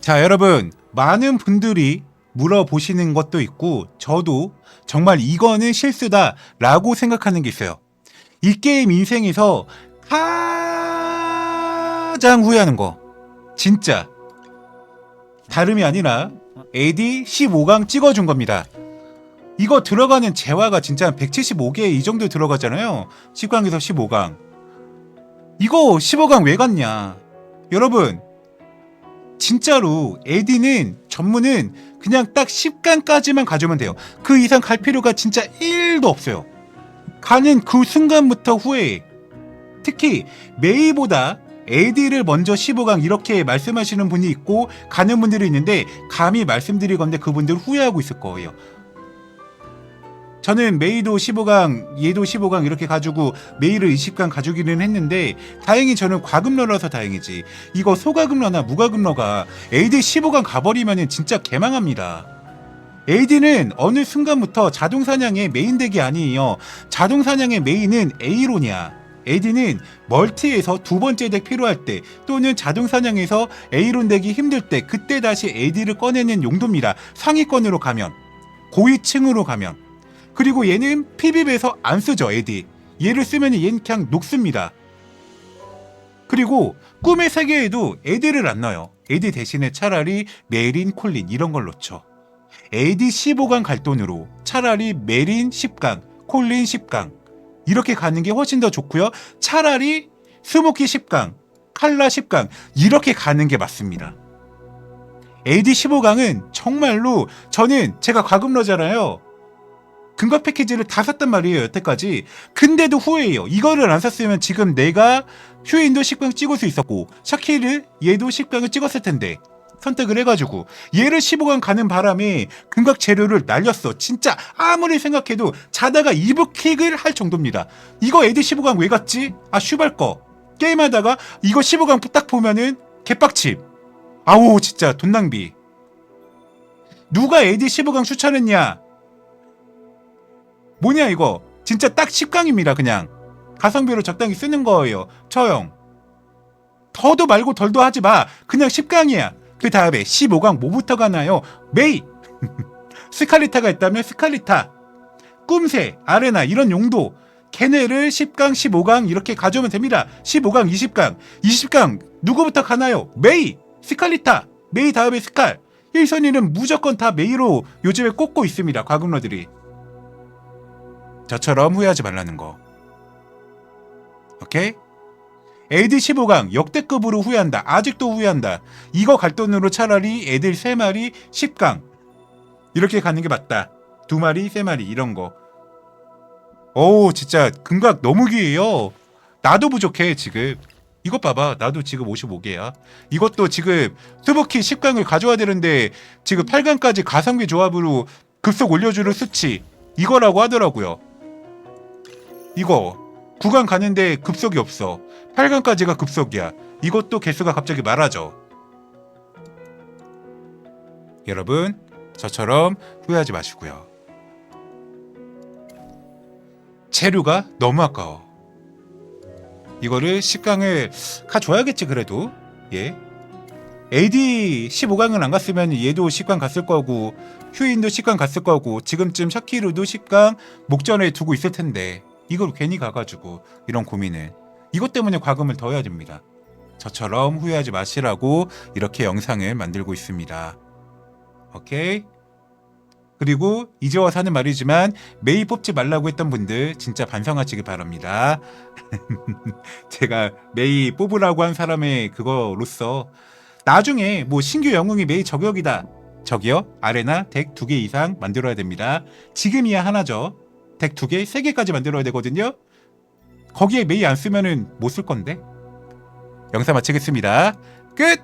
자, 여러분, 많은 분들이 물어보시는 것도 있고, 저도 정말 이거는 실수다 라고 생각하는 게 있어요. 이 게임 인생에서 가장 후회하는 거. 진짜. 다름이 아니라 AD 15강 찍어준 겁니다. 이거 들어가는 재화가 진짜 175개 이 정도 들어가잖아요. 10강에서 15강. 이거 15강 왜 갔냐? 여러분, 진짜로 AD는 전문은 그냥 딱 10강까지만 가져오면 돼요. 그 이상 갈 필요가 진짜 1도 없어요. 가는 그 순간부터 후회해. 특히 메이보다 AD를 먼저 15강 이렇게 말씀하시는 분이 있고 가는 분들이 있는데 감히 말씀드리건데 그분들 후회하고 있을 거예요. 저는 메이도 15강, 얘도 15강 이렇게 가지고 메이를 20강 가지기는 했는데 다행히 저는 과금러라서 다행이지. 이거 소가금러나 무가금러가 AD 15강 가버리면 진짜 개망합니다. AD는 어느 순간부터 자동사냥의 메인 덱이 아니에요. 자동사냥의 메인은 A론이야. AD는 멀티에서 두 번째 덱 필요할 때 또는 자동사냥에서 A론 덱이 힘들 때 그때 다시 AD를 꺼내는 용도입니다. 상위권으로 가면 고위층으로 가면 그리고 얘는 PB에서 안 쓰죠 AD 얘를 쓰면 얘는 그냥 녹습니다. 그리고 꿈의 세계에도 AD를 안 넣어요. AD 대신에 차라리 메린, 콜린 이런 걸 넣죠. AD 15강 갈 돈으로 차라리 메린 10강, 콜린 10강. 이렇게 가는 게 훨씬 더 좋고요. 차라리 스모키 10강, 칼라 10강 이렇게 가는 게 맞습니다. AD 15강은 정말로 저는 제가 과금러잖아요 근거 패키지를 다 샀단 말이에요 여태까지. 근데도 후회해요. 이거를 안 샀으면 지금 내가 휴인도 10강 찍을 수 있었고 샤키를 얘도 10강을 찍었을 텐데 선택을 해가지고 얘를 15강 가는 바람에 근각 재료를 날렸어. 진짜 아무리 생각해도 자다가 이브킥을 할 정도입니다. 이거 에디 15강 왜 갔지? 아 슈발 거. 게임하다가 이거 15강 딱 보면은 개빡침. 아우 진짜 돈 낭비. 누가 에디 15강 추천했냐 뭐냐 이거? 진짜 딱 10강입니다 그냥. 가성비로 적당히 쓰는 거예요. 처형. 더도 말고 덜도 하지 마. 그냥 10강이야. 그 다음에 15강 뭐부터 가나요? 메이. 스칼리타가 있다면 스칼리타. 꿈새 아레나 이런 용도. 걔네를 10강 15강 이렇게 가져오면 됩니다. 15강 20강. 20강 누구부터 가나요? 메이. 스칼리타. 메이 다음에 스칼. 1선위는 무조건 다 메이로 요즘에 꼽고 있습니다 과금러들이 저처럼 후회하지 말라는 거. 오케이? AD 15강 역대급으로 후회한다. 아직도 후회한다. 이거 갈 돈으로 차라리 애들 3마리 10강 이렇게 가는 게 맞다. 두 마리, 세 마리 이런 거. 어우 진짜 금각 너무 귀해요. 나도 부족해 지금. 이것 봐봐. 나도 지금 55개야. 이것도 지금 스부키 10강을 가져와야 되는데 지금 8강까지 가성비 조합으로 급속 올려주는 수치 이거라고 하더라고요. 이거 9강 가는데 급속이 없어. 8강까지가 급속이야. 이것도 개수가 갑자기 많아져. 여러분, 저처럼 후회하지 마시고요. 재료가 너무 아까워. 이거를 10강을 가줘야겠지 그래도. 예. AD 15강을 안 갔으면 얘도 10강 갔을 거고 휴인도 10강 갔을 거고 지금쯤 샤키루도 10강 목전에 두고 있을 텐데 이걸 괜히 가가지고 이런 고민을 이것 때문에 과금을 더 해야 됩니다. 저처럼 후회하지 마시라고 이렇게 영상을 만들고 있습니다. 오케이? 그리고 이제 와서 하는 말이지만 메이 뽑지 말라고 했던 분들 진짜 반성하시기 바랍니다. 제가 메이 뽑으라고 한 사람의 그거로서 나중에 뭐 신규 영웅이 메이 저격이다. 저기요 아레나 덱 두 개 이상 만들어야 됩니다. 지금이야 하나죠. 덱 두 개, 세 개까지 만들어야 되거든요. 거기에 메이 안 쓰면은 못 쓸 건데. 영상 마치겠습니다. 끝!